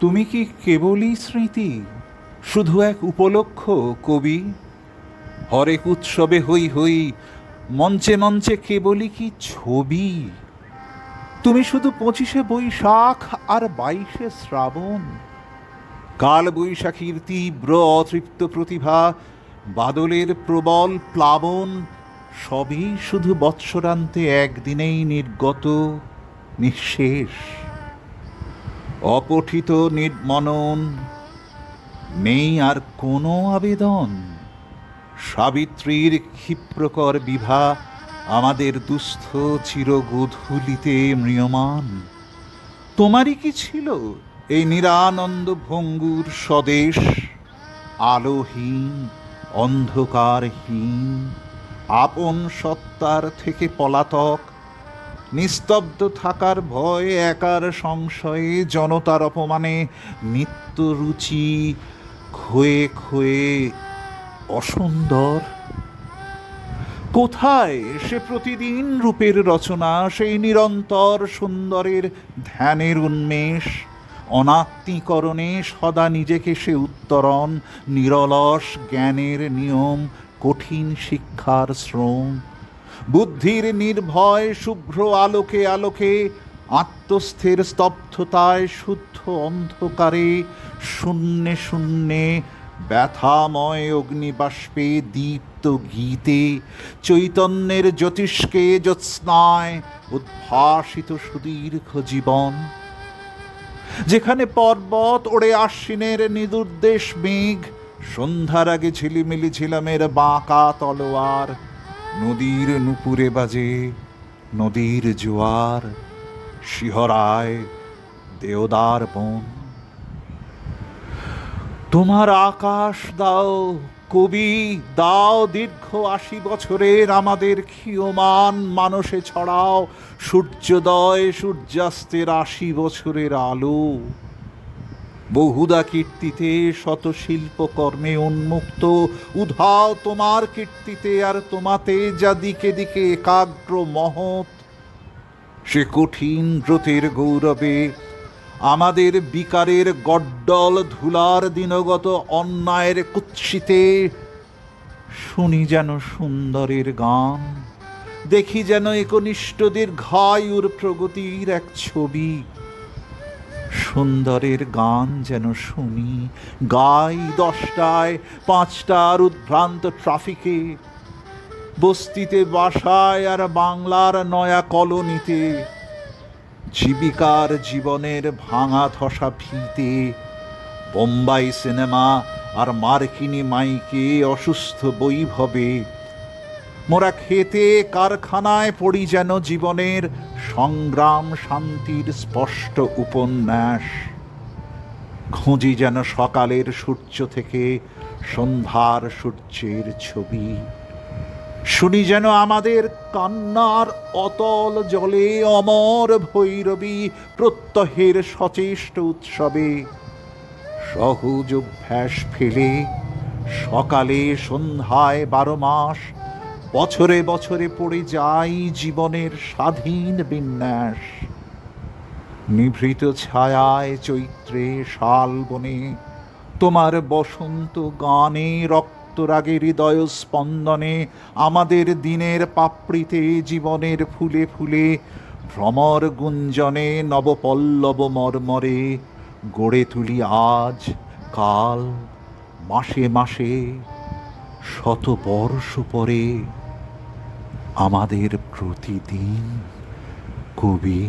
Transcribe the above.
তুমি কি কেবলই স্মৃতি? শুধু এক উপলক্ষ কবি? হরেক উৎসবে হই হই, মঞ্চে মঞ্চে কেবলই কি ছবি? তুমি শুধু পঁচিশে বৈশাখ আর বাইশে শ্রাবণ। কাল বৈশাখীর তীব্র অতৃপ্ত প্রতিভা, বাদলের প্রবল প্লাবন, সবই শুধু বৎসরান্তে একদিনেই নির্গত, নিঃশেষ। অপঠিত নির্মনন। নেই আর কোনো আবেদন। সাবিত্রীর ক্ষিপ্রকর বিভা আমাদের দুস্থ চিরগোধূলিতে ম্রিয়মান। তোমারই কি ছিল এই নিরানন্দ ভঙ্গুর স্বদেশ? আলোহীন, অন্ধকারহীন, আপন সত্তার থেকে পলাতক নিস্তব্ধ থাকার ভয় একার সংশয়ে জনতার অপমানে নিত্য রুচি ক্ষয়ে ক্ষয়ে অসুন্দর। কোথায় সে প্রতিদিন রূপের রচনা, সেই নিরন্তর সুন্দরের ধ্যানের উন্মেষ? অনাত্মীকরণে সদা নিজেকে সে উত্তরণ, নিরলস জ্ঞানের নিয়ম, কঠিন শিক্ষার শ্রম। বুদ্ধির নির্ভয় শুভ্র আলোকে আলোকে, আত্মস্থের স্তব্ধতায় শুদ্ধ অন্ধকারে শূন্যে শূন্যে ব্যথাময় অগ্নিবাষ্পে দীপ্ত গীতে, চৈতন্যের জ্যোতিষ্কে জ্যোৎস্নায় উদ্ভাসিত সুদীর্ঘ জীবন। যেখানে পর্বত ওড়ে আশ্বিনের নিদুর্দেশ মেঘ, সন্ধ্যার আগে ঝিলিমিলি ঝিলামের বাঁকা তলোয়ার নদীর নুপুরে বাজে, নদীর জোয়ার, শিহরায় দেওদার বন। তোমার আকাশ দাও, কবি, দাও দীর্ঘ আশি বছরের আমাদের ক্ষীয়মান মানসে ছড়াও, সূর্যোদয় সূর্যাস্তের আশি বছরের আলো। বহুদা কীর্তিতে শত শিল্পকর্মে উন্মুক্ত, উধাও তোমার কীর্তিতে আর তোমাতে যা দিকে দিকে একাগ্র মহৎ। সে কঠিন ব্রতের গৌরবে, আমাদের বিকারের গড্ডল ধুলার দিনগত অন্যায়ের কুৎসিতে, শুনি যেন সুন্দরের গান, দেখি যেন একনিষ্ঠদের ঘায়ুর প্রগতির এক ছবি। সুন্দরের গান যেন শুনি। গাই দশটায়, পাঁচটার উদ্ভ্রান্ত ট্রাফিকে বস্তিতে, বাসায় আর বাংলার নয়া কলোনিতে জীবিকার জীবনের ভাঙা ধসা ফিতে। বোম্বাই সিনেমা আর মার্কিনী মাইকে অসুস্থ বৈভবে। মোরা খেতে কারখানায় পড়ি যেন জীবনের সংগ্রাম শান্তির স্পষ্ট উপন্যাস। খুঁজি যেন সকালের সূর্য থেকে সন্ধ্যার সূর্যের ছবি। শুনি যেন আমাদের কান্নার অতল জলে অমর ভৈরবী প্রত্যহের সচেষ্ট উৎসবে সহজ অভ্যাস ফেলে সকালে সন্ধ্যায় বারো মাস বছরে বছরে পড়ে যাই জীবনের স্বাধীন বিন্যাস। নিভৃত ছায়ায় চৈত্রে শাল বনে তোমার বসন্ত গানে রক্তরাগে হৃদয় স্পন্দনে আমাদের দিনের পাপড়িতে জীবনের ফুলে ফুলে ভ্রমর গুঞ্জনে নবপল্লব মর্মরে গড়ে তুলি আজ, কাল, মাসে মাসে শত বর্ষ পরে আমাদের প্রতিদিন কবি